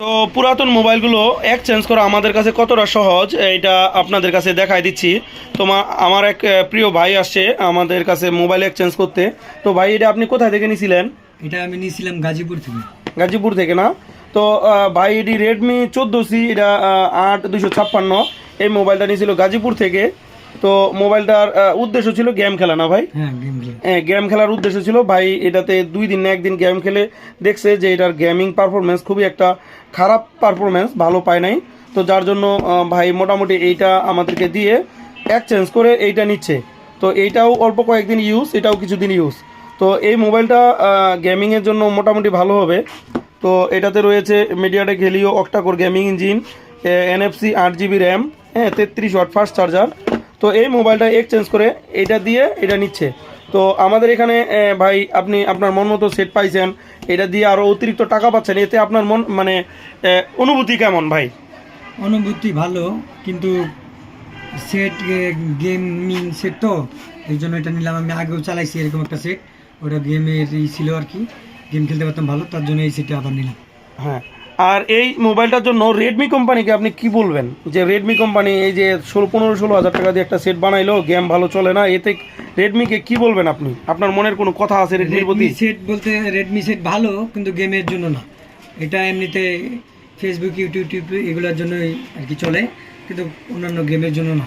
তো পুরাতন মোবাইলগুলো এক্সচেঞ্জ করা আমাদের কাছে কতটা সহজ এটা আপনাদের কাছে দেখাই দিচ্ছি। তোমা আমার এক প্রিয় ভাই আসছে আমাদের কাছে মোবাইল এক্সচেঞ্জ করতে। তো ভাই এটা আপনি কোথায় থেকে নিয়েছিলেন এটা আমি নিয়েছিলাম গাজীপুর থেকে। গাজীপুর থেকে না? তো ভাই এটি রেডমি চোদ্দ সি এটা আট দুশো ছাপ্পান্ন। এই মোবাইলটা নিয়েছিল গাজীপুর থেকে। তো মোবাইলটার উদ্দেশ্য ছিল গেম খেলা না ভাই? হ্যাঁ গেম হ্যাঁ, গেম খেলার উদ্দেশ্য ছিল ভাই এটাতে দুই দিন না একদিন গেম খেলে দেখছে যে এটার গেমিং পারফরমেন্স খুবই একটা খারাপ পারফরমেন্স ভালো পায় নাই। তো যার জন্য ভাই মোটামুটি এইটা আমাদেরকে দিয়ে এক্সচেঞ্জ করে এইটা নিচ্ছে। তো এইটাও অল্প কয়েকদিন ইউজ এটাও কিছুদিন ইউজ তো এই মোবাইলটা গেমিংয়ের জন্য মোটামুটি ভালো হবে। তো এটাতে রয়েছে MediaTek Helio octa core gaming engine NFC আট জিবি র্যাম হ্যাঁ তেত্রিশ ওয়াট ফাস্ট চার্জার তো এই মোবাইলটা এক্সচেঞ্জ করে এটা দিয়ে এটা নিচ্ছে। তো আমাদের এখানে ভাই আপনি আপনার মন মতো সেট পাইছেন এটা দিয়ে আরও অতিরিক্ত টাকা পাচ্ছেন এতে আপনার মন মানে অনুভূতি কেমন ভাই? অনুভূতি ভালো কিন্তু সেট গেমিং সেট তো এই জন্য এটা নিলাম। আমি আগেও চালাইছি এরকম একটা সেট ওটা গেমের ছিল আর কি গেম খেলতে পারতাম ভালো তার জন্য এই সেটটা আবার নিলাম। হ্যাঁ আর এই মোবাইলটার জন্য রেডমি কোম্পানিকে আপনি কি বলবেন? যে রেডমি কোম্পানি এই যে ষোলো পনেরো ষোলো হাজার টাকা দিয়ে একটা সেট বানাইলো গেম ভালো চলে না এতে রেডমিকে কি বলবেন আপনি? আপনার মনের কোনো কথা আছে রেডমির প্রতি? সেট বলতে রেডমি সেট ভালো কিন্তু গেমের জন্য না। এটা এমনিতে ফেসবুক ইউটিউব টিউব এগুলোর জন্যই আর কি চলে কিন্তু অন্যান্য গেমের জন্য না।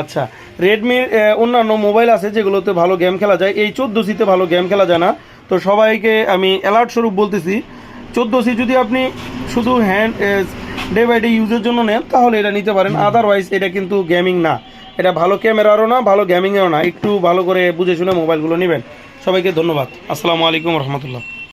আচ্ছা রেডমির অন্যান্য মোবাইল আছে যেগুলোতে ভালো গেম খেলা যায়। এই চোদ্দ সিতে ভালো গেম খেলা যায় না। তো সবাইকে আমি অ্যালার্ট স্বরূপ বলতেছি চোদ্দ সি যদি আপনি শুধু হ্যান্ড ডে বাই ডে ইউজের জন্য নেন তাহলে এটা নিতে পারেন। আদারওয়াইজ এটা কিন্তু গেমিং না। এটা ভালো ক্যামেরারও না ভালো গেমিংয়েরও না। একটু ভালো করে বুঝে শুনে মোবাইলগুলো নেবেন। সবাইকে ধন্যবাদ। আসসালামু আলাইকুম রহমতুল্লাহ।